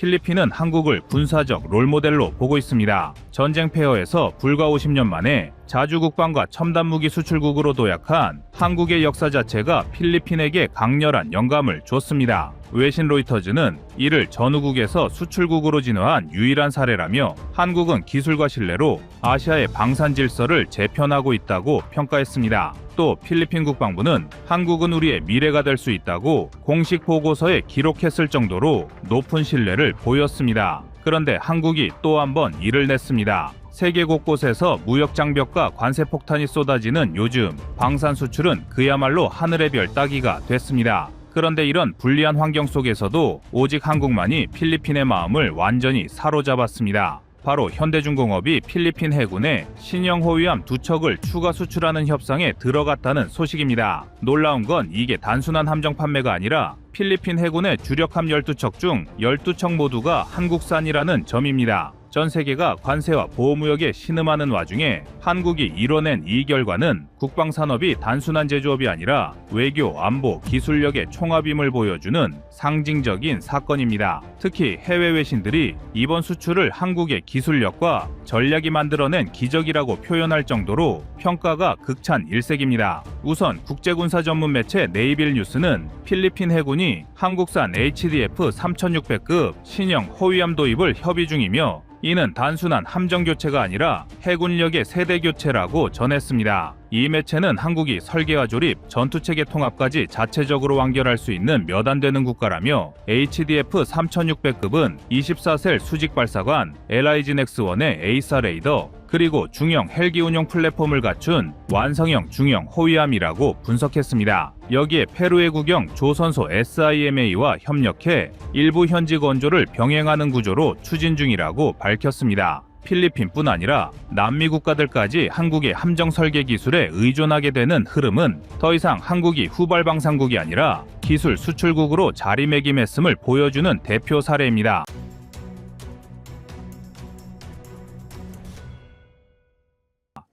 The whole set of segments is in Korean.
필리핀은 한국을 군사적 롤모델로 보고 있습니다. 전쟁 폐허에서 불과 50년 만에 자주 국방과 첨단 무기 수출국으로 도약한 한국의 역사 자체가 필리핀에게 강렬한 영감을 줬습니다. 외신 로이터즈는 이를 전후국에서 수출국으로 진화한 유일한 사례라며 한국은 기술과 신뢰로 아시아의 방산 질서를 재편하고 있다고 평가했습니다. 또 필리핀 국방부는 한국은 우리의 미래가 될 수 있다고 공식 보고서에 기록했을 정도로 높은 신뢰를 보였습니다. 그런데 한국이 또 한번 일을 냈습니다. 세계 곳곳에서 무역 장벽과 관세 폭탄이 쏟아지는 요즘 방산 수출은 그야말로 하늘의 별 따기가 됐습니다. 그런데 이런 불리한 환경 속에서도 오직 한국만이 필리핀의 마음을 완전히 사로잡았습니다. 바로 현대중공업이 필리핀 해군에 신형 호위함 두 척을 추가 수출하는 협상에 들어갔다는 소식입니다. 놀라운 건 이게 단순한 함정 판매가 아니라 필리핀 해군의 주력함 12척 중 12척 모두가 한국산이라는 점입니다. 전 세계가 관세와 보호무역에 신음하는 와중에 한국이 이뤄낸 이 결과는 국방산업이 단순한 제조업이 아니라 외교, 안보, 기술력의 총합임을 보여주는 상징적인 사건입니다. 특히 해외 외신들이 이번 수출을 한국의 기술력과 전략이 만들어낸 기적이라고 표현할 정도로 평가가 극찬 일색입니다. 우선 국제군사 전문 매체 네이빌 뉴스는 필리핀 해군이 한국산 HDF 3600급 신형 호위함 도입을 협의 중이며 이는 단순한 함정 교체가 아니라 해군력의 세대 교체라고 전했습니다. 이 매체는 한국이 설계와 조립, 전투 체계 통합까지 자체적으로 완결할 수 있는 몇 안 되는 국가라며 HDF 3600급은 24셀 수직 발사관, LIG 넥스1의 에이사 레이더, 그리고 중형 헬기 운용 플랫폼을 갖춘 완성형 중형 호위함이라고 분석했습니다. 여기에 페루의 국영 조선소 SIMA와 협력해 일부 현지 건조를 병행하는 구조로 추진 중이라고 밝혔습니다. 필리핀뿐 아니라 남미 국가들까지 한국의 함정 설계 기술에 의존하게 되는 흐름은 더 이상 한국이 후발 방산국이 아니라 기술 수출국으로 자리매김했음을 보여주는 대표 사례입니다.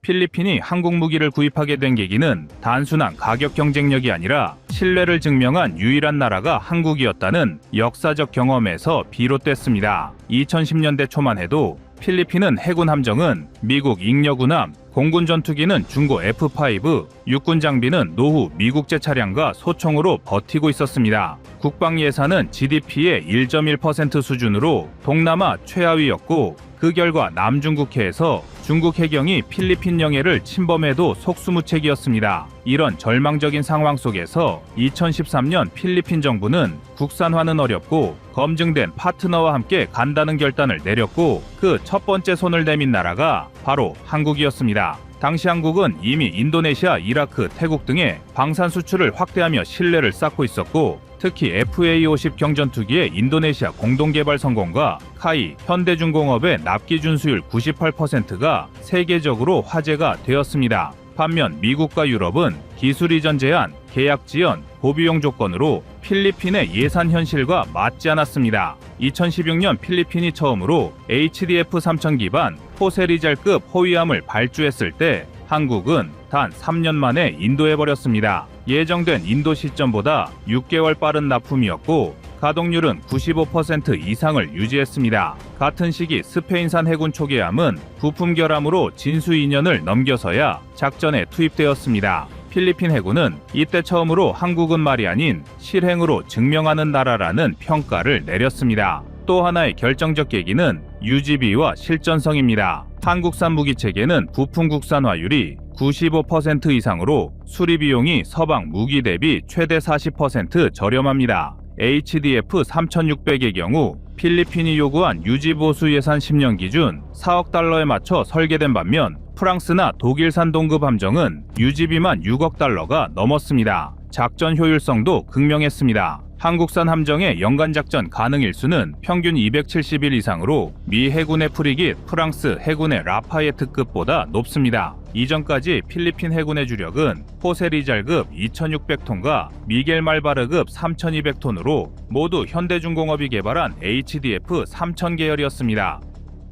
필리핀이 한국 무기를 구입하게 된 계기는 단순한 가격 경쟁력이 아니라 신뢰를 증명한 유일한 나라가 한국이었다는 역사적 경험에서 비롯됐습니다. 2010년대 초만 해도 필리핀은 해군 함정은 미국 잉여군함, 공군 전투기는 중고 F5, 육군 장비는 노후 미국제 차량과 소총으로 버티고 있었습니다. 국방 예산은 GDP의 1.1% 수준으로 동남아 최하위였고 그 결과 남중국해에서 중국 해경이 필리핀 영해를 침범해도 속수무책이었습니다. 이런 절망적인 상황 속에서 2013년 필리핀 정부는 국산화는 어렵고 검증된 파트너와 함께 간다는 결단을 내렸고 그 첫 번째 손을 내민 나라가 바로 한국이었습니다. 당시 한국은 이미 인도네시아, 이라크, 태국 등의 방산 수출을 확대하며 신뢰를 쌓고 있었고 특히 FA-50 경전투기의 인도네시아 공동개발 성공과 카이, 현대중공업의 납기 준 수율 98%가 세계적으로 화제가 되었습니다. 반면 미국과 유럽은 기술 이전 제한, 계약 지연, 고비용 조건으로 필리핀의 예산 현실과 맞지 않았습니다. 2016년 필리핀이 처음으로 HDF 3000 기반 포세리잘급 호위함을 발주했을 때 한국은 단 3년 만에 인도해버렸습니다. 예정된 인도 시점보다 6개월 빠른 납품이었고 가동률은 95% 이상을 유지했습니다. 같은 시기 스페인산 해군 초계함은 부품 결함으로 진수 2년을 넘겨서야 작전에 투입되었습니다. 필리핀 해군은 이때 처음으로 한국은 말이 아닌 실행으로 증명하는 나라라는 평가를 내렸습니다. 또 하나의 결정적 계기는 UGB와 실전성입니다. 한국산 무기 체계는 부품 국산화율이 95% 이상으로 수리 비용이 서방 무기 대비 최대 40% 저렴합니다. HDF 3600의 경우 필리핀이 요구한 유지 보수 예산 10년 기준 4억 달러에 맞춰 설계된 반면 프랑스나 독일산 동급 함정은 유지비만 6억 달러가 넘었습니다. 작전 효율성도 극명했습니다. 한국산 함정의 연간 작전 가능 일수는 평균 270일 이상으로 미 해군의 프리깃, 프랑스 해군의 라파예트급보다 높습니다. 이전까지 필리핀 해군의 주력은 호세리잘급 2600톤과 미겔 말바르급 3200톤으로 모두 현대중공업이 개발한 HDF 3000 계열이었습니다.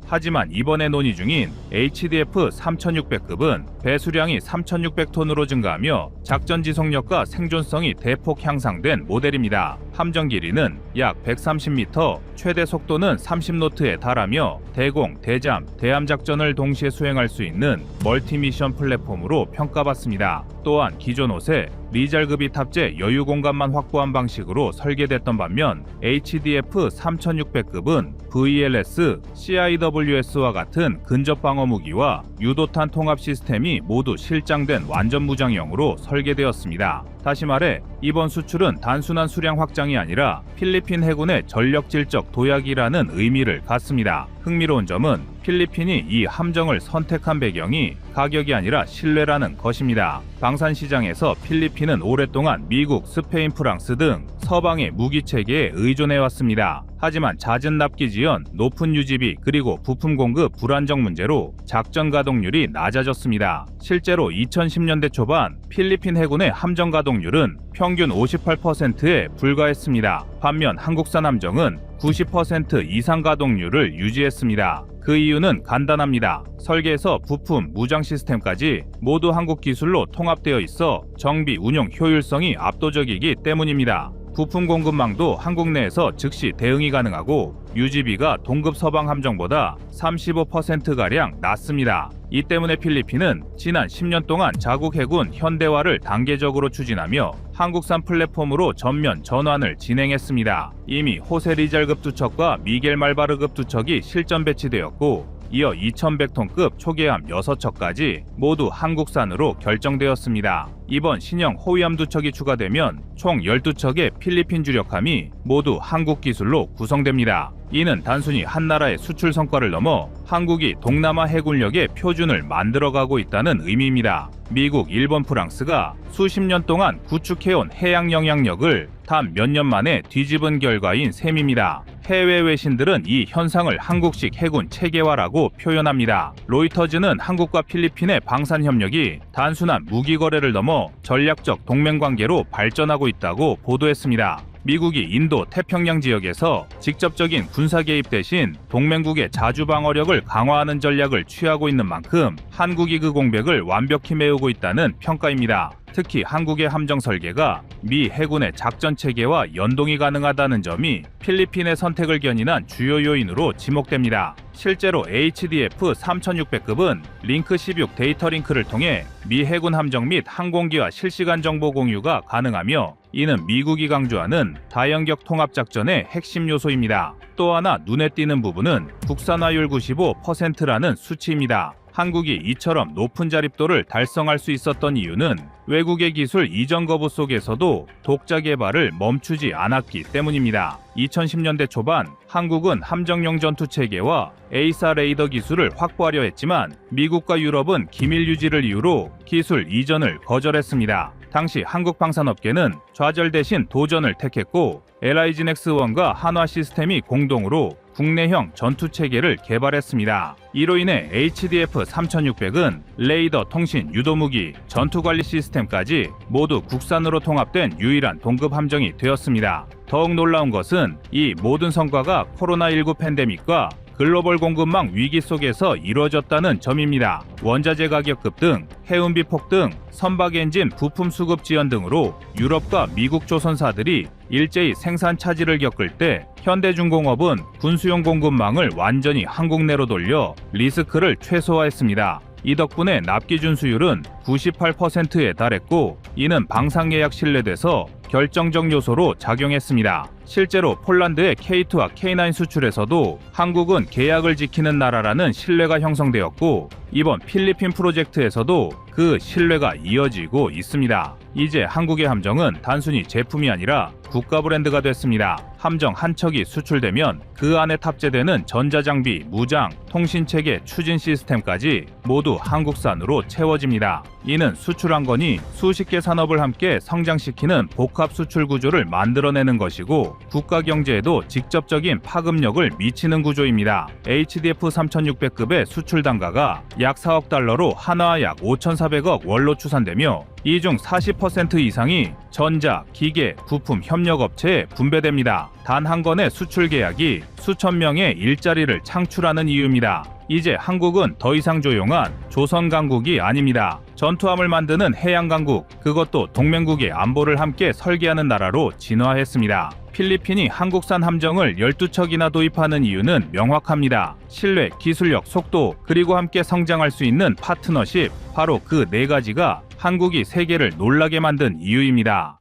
하지만 이번에 논의 중인 HDF 3600급은 배수량이 3600톤으로 증가하며 작전 지속력과 생존성이 대폭 향상된 모델입니다. 함정 길이는 약 130m, 최대 속도는 30노트에 달하며 대공, 대잠, 대함 작전을 동시에 수행할 수 있는 멀티미션 플랫폼으로 평가받습니다. 또한 기존 옷에 리잘급이 탑재 여유 공간만 확보한 방식으로 설계됐던 반면 HDF 3600급은 VLS, CIWS와 같은 근접 방어 무기와 유도탄 통합 시스템이 모두 실장된 완전 무장형으로 설계되었습니다. 다시 말해 이번 수출은 단순한 수량 확장 이 아니라 필리핀 해군의 전력질적 도약이라는 의미를 갖습니다. 흥미로운 점은 필리핀이 이 함정을 선택한 배경이 가격이 아니라 신뢰라는 것입니다. 방산 시장에서 필리핀은 오랫동안 미국, 스페인, 프랑스 등 서방의 무기 체계에 의존해 왔습니다. 하지만 잦은 납기 지연, 높은 유지비, 그리고 부품 공급 불안정 문제로 작전 가동률이 낮아졌습니다. 실제로 2010년대 초반 필리핀 해군의 함정 가동률은 평균 58%에 불과했습니다. 반면 한국산 함정은 90% 이상 가동률을 유지했습니다. 그 이유는 간단합니다. 설계에서 부품, 무장 시스템까지 모두 한국 기술로 통합되어 있어 정비 운용 효율성이 압도적이기 때문입니다. 부품 공급망도 한국 내에서 즉시 대응이 가능하고 유지비가 동급 서방 함정보다 35%가량 낮습니다. 이 때문에 필리핀은 지난 10년 동안 자국 해군 현대화를 단계적으로 추진하며 한국산 플랫폼으로 전면 전환을 진행했습니다. 이미 호세 리잘급 두척과 미겔 말바르급 두척이 실전 배치되었고 이어 2100톤급 초계함 6척까지 모두 한국산으로 결정되었습니다. 이번 신형 호위함 두척이 추가되면 총 12척의 필리핀 주력함이 모두 한국 기술로 구성됩니다. 이는 단순히 한 나라의 수출 성과를 넘어 한국이 동남아 해군력의 표준을 만들어가고 있다는 의미입니다. 미국, 일본, 프랑스가 수십 년 동안 구축해온 해양 영향력을 단 몇 년 만에 뒤집은 결과인 셈입니다. 해외 외신들은 이 현상을 한국식 해군 체계화라고 표현합니다. 로이터즈는 한국과 필리핀의 방산 협력이 단순한 무기 거래를 넘어 전략적 동맹 관계로 발전하고 있다고 보도했습니다. 미국이 인도 태평양 지역에서 직접적인 군사 개입 대신 동맹국의 자주 방어력을 강화하는 전략을 취하고 있는 만큼 한국이 그 공백을 완벽히 메우고 있다는 평가입니다. 특히 한국의 함정 설계가 미 해군의 작전 체계와 연동이 가능하다는 점이 필리핀의 선택을 견인한 주요 요인으로 지목됩니다. 실제로 HDF 3600급은 링크 16 데이터 링크를 통해 미 해군 함정 및 항공기와 실시간 정보 공유가 가능하며 이는 미국이 강조하는 다연격 통합 작전의 핵심 요소입니다. 또 하나 눈에 띄는 부분은 국산화율 95%라는 수치입니다. 한국이 이처럼 높은 자립도를 달성할 수 있었던 이유는 외국의 기술 이전 거부 속에서도 독자 개발을 멈추지 않았기 때문입니다. 2010년대 초반 한국은 함정용 전투 체계와 에이사 레이더 기술을 확보하려 했지만 미국과 유럽은 기밀 유지를 이유로 기술 이전을 거절했습니다. 당시 한국 방산업계는 좌절 대신 도전을 택했고 LIG넥스1과 한화 시스템이 공동으로 국내형 전투 체계를 개발했습니다. 이로 인해 HDF 3600은 레이더 통신 유도 무기, 전투 관리 시스템까지 모두 국산으로 통합된 유일한 동급 함정이 되었습니다. 더욱 놀라운 것은 이 모든 성과가 코로나19 팬데믹과 글로벌 공급망 위기 속에서 이루어졌다는 점입니다. 원자재 가격 급등, 해운비 폭등, 선박 엔진 부품 수급 지연 등으로 유럽과 미국 조선사들이 일제히 생산 차질을 겪을 때 현대중공업은 군수용 공급망을 완전히 한국 내로 돌려 리스크를 최소화했습니다. 이 덕분에 납기 준 수율은 98%에 달했고 이는 방산계약 신뢰돼서 결정적 요소로 작용했습니다. 실제로 폴란드의 K2와 K9 수출에서도 한국은 계약을 지키는 나라라는 신뢰가 형성되었고 이번 필리핀 프로젝트에서도 그 신뢰가 이어지고 있습니다. 이제 한국의 함정은 단순히 제품이 아니라 국가 브랜드가 됐습니다. 함정 한 척이 수출되면 그 안에 탑재되는 전자장비, 무장, 통신체계, 추진 시스템까지 모두 한국산으로 채워집니다. 이는 수출한 건이 수십 개 산업을 함께 성장시키는 복합 수출 구조를 만들어내는 것이고 국가 경제에도 직접적인 파급력을 미치는 구조입니다. HDF 3600급의 수출 단가가 약 4억 달러로 하나 약 5,400억 원로 추산되며 이 중 40% 이상이 전자, 기계, 부품 협력업체에 분배됩니다. 단 한 건의 수출 계약이 수천 명의 일자리를 창출하는 이유입니다. 이제 한국은 더 이상 조용한 조선 강국이 아닙니다. 전투함을 만드는 해양 강국, 그것도 동맹국의 안보를 함께 설계하는 나라로 진화했습니다. 필리핀이 한국산 함정을 12척이나 도입하는 이유는 명확합니다. 신뢰, 기술력, 속도, 그리고 함께 성장할 수 있는 파트너십, 바로 그 네 가지가 한국이 세계를 놀라게 만든 이유입니다.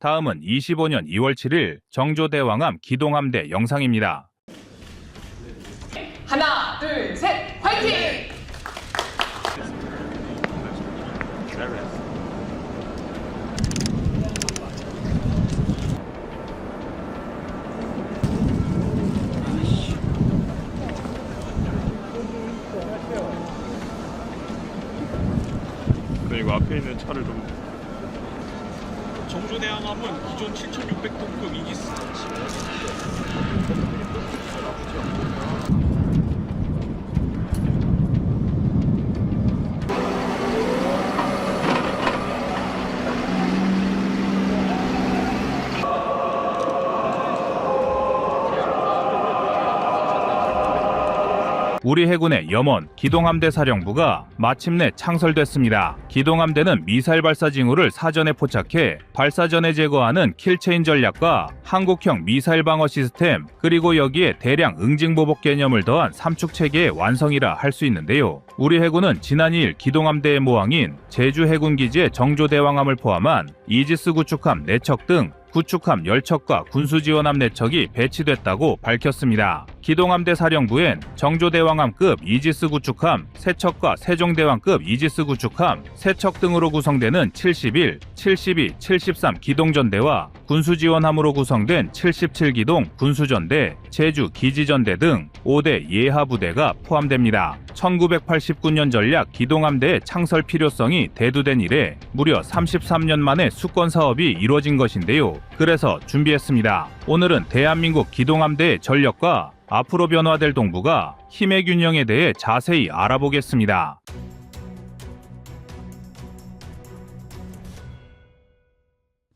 다음은 25년 2월 7일 정조대왕암 기동함대 영상입니다. 하나, 둘, 셋, 화이팅! 그리고 앞에 있는 차를 좀 정조대왕함은 기존 7,600톤급 이기스 우리 해군의 염원 기동함대 사령부가 마침내 창설됐습니다. 기동함대는 미사일 발사 징후를 사전에 포착해 발사 전에 제거하는 킬체인 전략과 한국형 미사일 방어 시스템 그리고 여기에 대량 응징 보복 개념을 더한 삼축 체계의 완성이라 할 수 있는데요. 우리 해군은 지난 2일 기동함대의 모항인 제주 해군 기지의 정조대왕함을 포함한 이지스 구축함 4척 등 구축함 10척과 군수지원함 4척이 배치됐다고 밝혔습니다. 기동함대 사령부엔 정조대왕함급 이지스 구축함 3척과 세종대왕급 이지스 구축함 3척 등으로 구성되는 71, 72, 73 기동전대와 군수지원함으로 구성된 77기동 군수전대, 제주 기지전대 등 5대 예하부대가 포함됩니다. 1989년 전략 기동함대의 창설 필요성이 대두된 이래 무려 33년 만에 수건 사업이 이루어진 것인데요. 그래서 준비했습니다. 오늘은 대한민국 기동함대의 전력과 앞으로 변화될 동부가 힘의 균형에 대해 자세히 알아보겠습니다.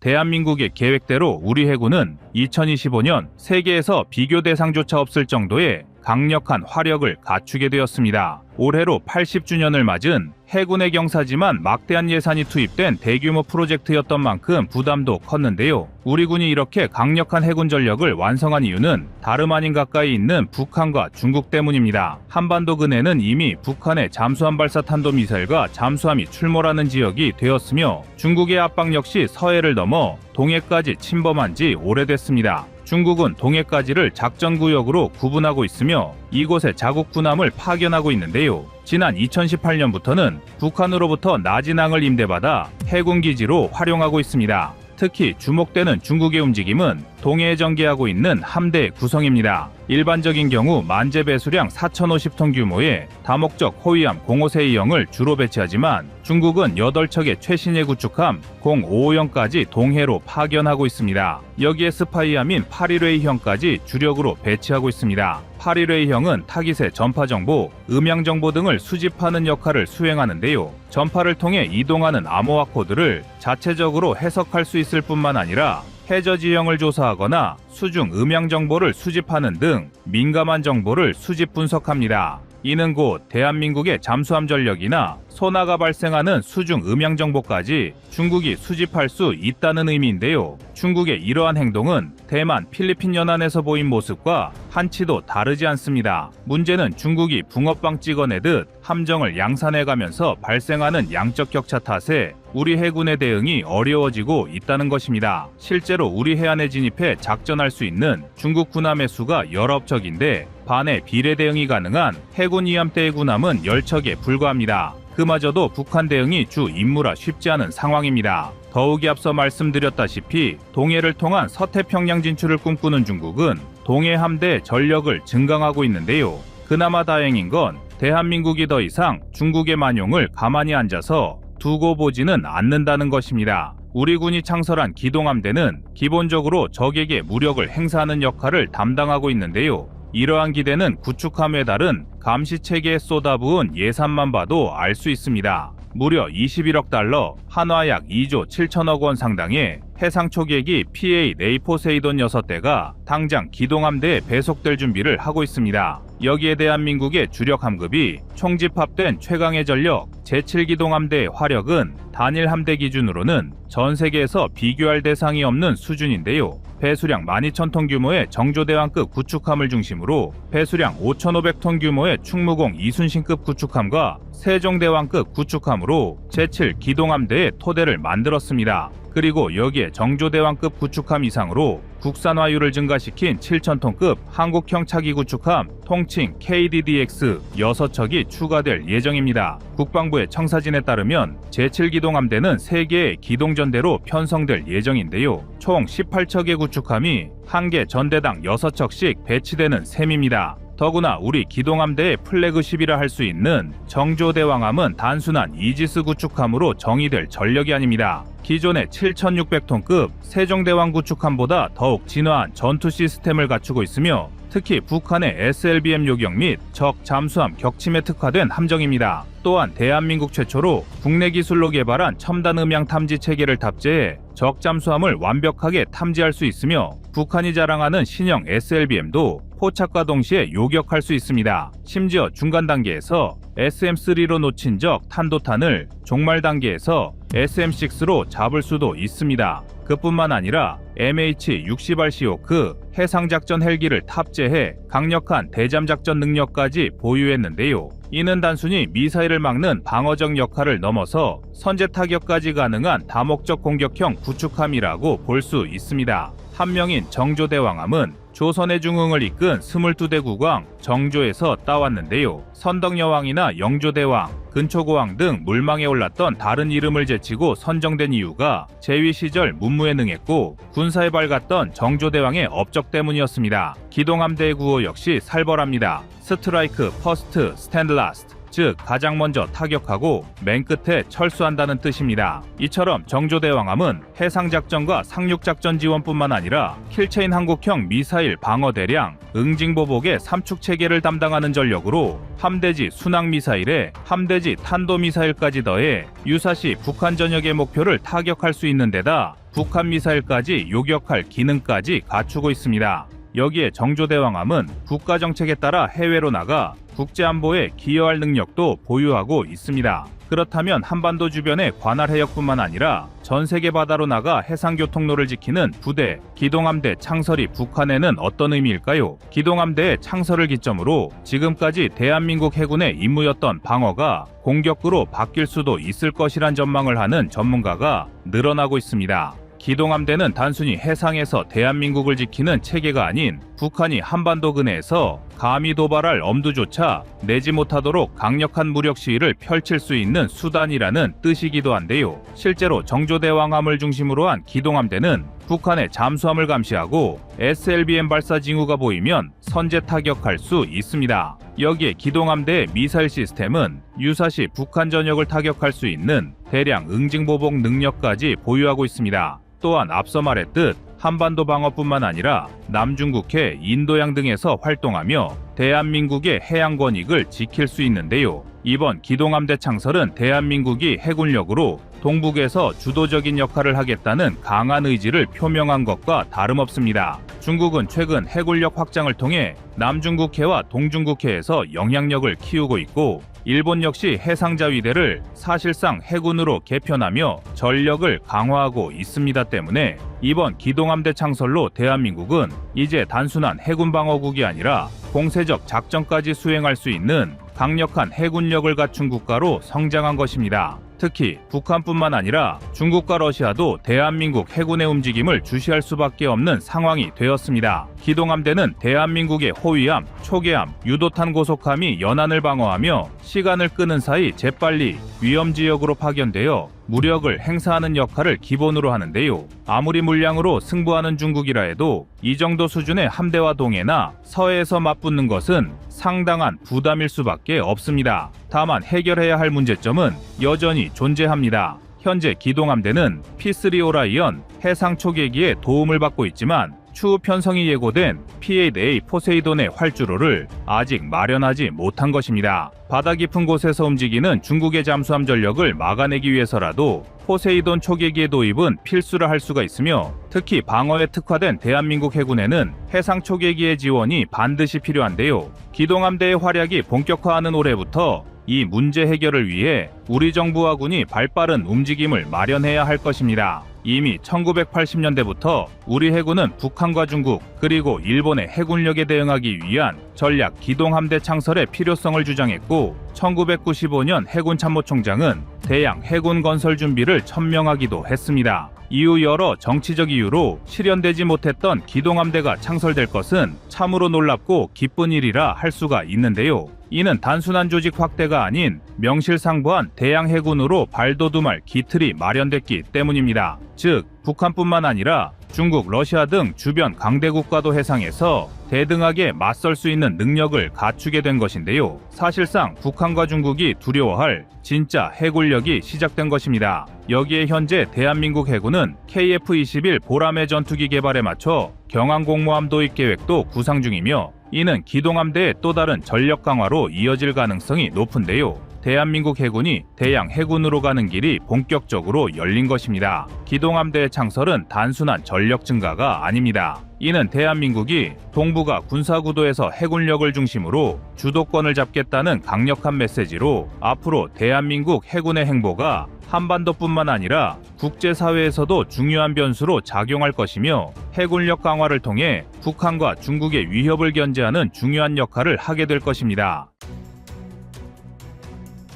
대한민국의 계획대로 우리 해군은 2025년 세계에서 비교 대상조차 없을 정도의 강력한 화력을 갖추게 되었습니다. 올해로 80주년을 맞은 해군의 경사지만 막대한 예산이 투입된 대규모 프로젝트였던 만큼 부담도 컸는데요. 우리 군이 이렇게 강력한 해군 전력을 완성한 이유는 다름 아닌 가까이 있는 북한과 중국 때문입니다. 한반도 근해는 이미 북한의 잠수함 발사 탄도 미사일과 잠수함이 출몰하는 지역이 되었으며 중국의 압박 역시 서해를 넘어 동해까지 침범한 지 오래됐습니다. 중국은 동해까지를 작전구역으로 구분하고 있으며 이곳에 자국 군함을 파견하고 있는데요. 지난 2018년부터는 북한으로부터 나진항을 임대받아 해군기지로 활용하고 있습니다. 특히 주목되는 중국의 움직임은 동해에 전개하고 있는 함대 구성입니다. 일반적인 경우 만재 배수량 4,050톤 규모의 다목적 호위함 05세이형을 주로 배치하지만 중국은 8척의 최신의 구축함 0550까지 동해로 파견하고 있습니다. 여기에 스파이함인 8일웨이형까지 주력으로 배치하고 있습니다. 8일웨이형은 타깃의 전파 정보, 음향 정보 등을 수집하는 역할을 수행하는데요. 전파를 통해 이동하는 암호화 코드를 자체적으로 해석할 수 있을 뿐만 아니라 해저 지형을 조사하거나 수중 음향 정보를 수집하는 등 민감한 정보를 수집 분석합니다. 이는 곧 대한민국의 잠수함 전력이나 소나가 발생하는 수중 음향 정보까지 중국이 수집할 수 있다는 의미인데요. 중국의 이러한 행동은 대만, 필리핀 연안에서 보인 모습과 한치도 다르지 않습니다. 문제는 중국이 붕어빵 찍어내듯 함정을 양산해 가면서 발생하는 양적 격차 탓에 우리 해군의 대응이 어려워지고 있다는 것입니다. 실제로 우리 해안에 진입해 작전할 수 있는 중국 군함의 수가 19척인데 반의 비례 대응이 가능한 해군 이함대의 군함은 10척에 불과합니다. 그마저도 북한 대응이 주 임무라 쉽지 않은 상황입니다. 더욱이 앞서 말씀드렸다시피 동해를 통한 서태평양 진출을 꿈꾸는 중국은 동해 함대 전력을 증강하고 있는데요. 그나마 다행인 건 대한민국이 더 이상 중국의 만용을 가만히 앉아서 두고 보지는 않는다는 것입니다. 우리 군이 창설한 기동함대는 기본적으로 적에게 무력을 행사하는 역할을 담당하고 있는데요. 이러한 기대는 구축함에 따른 감시 체계에 쏟아부은 예산만 봐도 알 수 있습니다. 무려 21억 달러, 한화 약 2조 7천억 원 상당의 해상 초계기 PA 네이포세이돈 6대가 당장 기동함대에 배속될 준비를 하고 있습니다. 여기에 대한민국의 주력 함급이 총집합된 최강의 전력 제7기동함대의 화력은 단일 함대 기준으로는 전 세계에서 비교할 대상이 없는 수준인데요. 배수량 12,000톤 규모의 정조대왕급 구축함을 중심으로 배수량 5,500톤 규모의 충무공 이순신급 구축함과 세종대왕급 구축함으로 제7 기동함대의 토대를 만들었습니다. 그리고 여기에 정조대왕급 구축함 이상으로 국산화율을 증가시킨 7,000톤급 한국형 차기 구축함 통칭 KDDX 6척이 추가될 예정입니다. 국방부의 청사진에 따르면 제7기동 함대는 3개의 기동전대로 편성될 예정인데요. 총 18척의 구축함이 한개 전대당 6척씩 배치되는 셈입니다. 더구나 우리 기동함대의 플래그십이라 할 수 있는 정조대왕함은 단순한 이지스 구축함으로 정의될 전력이 아닙니다. 기존의 7,600톤급 세종대왕 구축함보다 더욱 진화한 전투 시스템을 갖추고 있으며 특히 북한의 SLBM 요격 및 적 잠수함 격침에 특화된 함정입니다. 또한 대한민국 최초로 국내 기술로 개발한 첨단 음향 탐지 체계를 탑재해 적 잠수함을 완벽하게 탐지할 수 있으며 북한이 자랑하는 신형 SLBM도 포착과 동시에 요격할 수 있습니다. 심지어 중간 단계에서 SM3로 놓친 적 탄도탄을 종말 단계에서 SM6로 잡을 수도 있습니다. 그뿐만 아니라 MH-60R 시오크 해상작전 헬기를 탑재해 강력한 대잠작전 능력까지 보유했는데요. 이는 단순히 미사일을 막는 방어적 역할을 넘어서 선제 타격까지 가능한 다목적 공격형 구축함이라고 볼 수 있습니다. 한 명인 정조대왕함은 조선의 중흥을 이끈 22대 국왕 정조에서 따왔는데요. 선덕여왕이나 영조대왕, 근초고왕 등 물망에 올랐던 다른 이름을 제치고 선정된 이유가 재위 시절 문무에 능했고 군사에 밝았던 정조대왕의 업적 때문이었습니다. 기동함대의 구호 역시 살벌합니다. 스트라이크, 퍼스트, 스탠드 라스트. 즉 가장 먼저 타격하고 맨 끝에 철수한다는 뜻입니다. 이처럼 정조대왕함은 해상작전과 상륙작전 지원뿐만 아니라 킬체인 한국형 미사일 방어 대량, 응징보복의 삼축 체계를 담당하는 전력으로 함대지 순항 미사일에 함대지 탄도 미사일까지 더해 유사시 북한 전역의 목표를 타격할 수 있는 데다 북한 미사일까지 요격할 기능까지 갖추고 있습니다. 여기에 정조대왕함은 국가정책에 따라 해외로 나가 국제안보에 기여할 능력도 보유하고 있습니다. 그렇다면 한반도 주변의 관할 해역뿐만 아니라 전 세계 바다로 나가 해상 교통로를 지키는 부대, 기동함대 창설이 북한에는 어떤 의미일까요? 기동함대의 창설을 기점으로 지금까지 대한민국 해군의 임무였던 방어가 공격으로 바뀔 수도 있을 것이란 전망을 하는 전문가가 늘어나고 있습니다. 기동함대는 단순히 해상에서 대한민국을 지키는 체계가 아닌 북한이 한반도 근해에서 감히 도발할 엄두조차 내지 못하도록 강력한 무력 시위를 펼칠 수 있는 수단이라는 뜻이기도 한데요. 실제로 정조대왕함을 중심으로 한 기동함대는 북한의 잠수함을 감시하고 SLBM 발사 징후가 보이면 선제 타격할 수 있습니다. 여기에 기동함대의 미사일 시스템은 유사시 북한 전역을 타격할 수 있는 대량 응징보복 능력까지 보유하고 있습니다. 또한 앞서 말했듯 한반도 방어뿐만 아니라 남중국해, 인도양 등에서 활동하며 대한민국의 해양 권익을 지킬 수 있는데요. 이번 기동함대 창설은 대한민국이 해군력으로 동북에서 주도적인 역할을 하겠다는 강한 의지를 표명한 것과 다름없습니다. 중국은 최근 해군력 확장을 통해 남중국해와 동중국해에서 영향력을 키우고 있고 일본 역시 해상자위대를 사실상 해군으로 개편하며 전력을 강화하고 있습니다 때문에 이번 기동함대 창설로 대한민국은 이제 단순한 해군 방어국이 아니라 공세적 작전까지 수행할 수 있는 강력한 해군력을 갖춘 국가로 성장한 것입니다. 특히 북한뿐만 아니라 중국과 러시아도 대한민국 해군의 움직임을 주시할 수밖에 없는 상황이 되었습니다. 기동함대는 대한민국의 호위함, 초계함, 유도탄 고속함이 연안을 방어하며 시간을 끄는 사이 재빨리 위험 지역으로 파견되어 무력을 행사하는 역할을 기본으로 하는데요. 아무리 물량으로 승부하는 중국이라 해도 이 정도 수준의 함대와 동해나 서해에서 맞붙는 것은 상당한 부담일 수밖에 없습니다. 다만 해결해야 할 문제점은 여전히 존재합니다. 현재 기동함대는 P3 오라이언 해상 초계기에 도움을 받고 있지만 추후 편성이 예고된 P-8A 포세이돈의 활주로를 아직 마련하지 못한 것입니다. 바다 깊은 곳에서 움직이는 중국의 잠수함 전력을 막아내기 위해서라도 포세이돈 초계기의 도입은 필수라 할 수가 있으며 특히 방어에 특화된 대한민국 해군에는 해상 초계기의 지원이 반드시 필요한데요. 기동함대의 활약이 본격화하는 올해부터 이 문제 해결을 위해 우리 정부와 군이 발빠른 움직임을 마련해야 할 것입니다. 이미 1980년대부터 우리 해군은 북한과 중국 그리고 일본의 해군력에 대응하기 위한 전략 기동함대 창설의 필요성을 주장했고 1995년 해군 참모총장은 대양 해군 건설 준비를 천명하기도 했습니다. 이후 여러 정치적 이유로 실현되지 못했던 기동함대가 창설될 것은 참으로 놀랍고 기쁜 일이라 할 수가 있는데요. 이는 단순한 조직 확대가 아닌 명실상부한 대양 해군으로 발돋움할 기틀이 마련됐기 때문입니다. 즉, 북한뿐만 아니라 중국, 러시아 등 주변 강대국과도 해상에서 대등하게 맞설 수 있는 능력을 갖추게 된 것인데요. 사실상 북한과 중국이 두려워할 진짜 해군력이 시작된 것입니다. 여기에 현재 대한민국 해군은 KF-21 보라매 전투기 개발에 맞춰 경항공모함 도입 계획도 구상 중이며 이는 기동함대의 또 다른 전력 강화로 이어질 가능성이 높은데요. 대한민국 해군이 대양 해군으로 가는 길이 본격적으로 열린 것입니다. 기동함대의 창설은 단순한 전력 증가가 아닙니다. 이는 대한민국이 동북아 군사구도에서 해군력을 중심으로 주도권을 잡겠다는 강력한 메시지로 앞으로 대한민국 해군의 행보가 한반도뿐만 아니라 국제사회에서도 중요한 변수로 작용할 것이며 해군력 강화를 통해 북한과 중국의 위협을 견제하는 중요한 역할을 하게 될 것입니다.